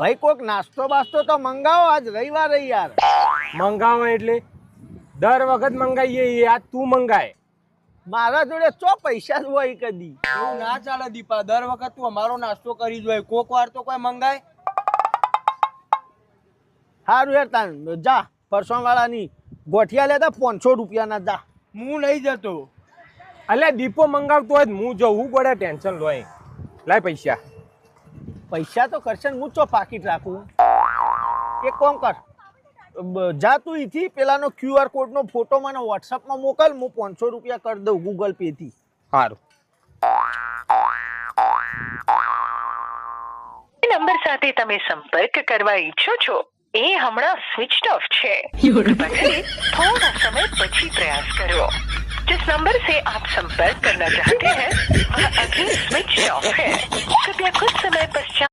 ભાઈ કોક નાસ્તો બાસ્તો તો મંગાવો આજ રવિવાર યાર. મંગાવો એટલે દર વખત મંગાઈએ એ આજ તું મંગાય. મારા જોડે ચો પૈસા જ હોય કદી? એવું ના ચાલે દીપા દર વખત તું અમારો નાસ્તો કરી જોય કોક વાર તો કોઈ મંગાય. સારું યાર તાન જા પરસોણ વાળાની ગોઠિયા લેતા પાંચસો રૂપિયાના જા. હું નહીં જતો. અલ્યા દીપો મંગાવતો હોય તો હું જવું પડે ટેન્શન લોય. લાય પૈસા. પૈસા તો કરશે ને હું ચો પાકીટ રાખું એક કોમ કર બ- જા તું અહીંથી પેલાનો ક્યુઆર કોડનો ફોટો મને વોટ્સઅપમાં મોકલ હું પાંચસો રૂપિયા કરી દઉં ગૂગલ પેથી સારું જે નંબર સાથે તમે સંપર્ક કરવા ઈચ્છો છો એ હમણાં સ્વિચ ઓફ છે કૃપા કરી થોડા સમય પછી प्रयास करो जिस नंबर से आप संपर्क करना चाहते हैं वह अभी स्विच ऑफ है कृपया कुछ समय पश्चात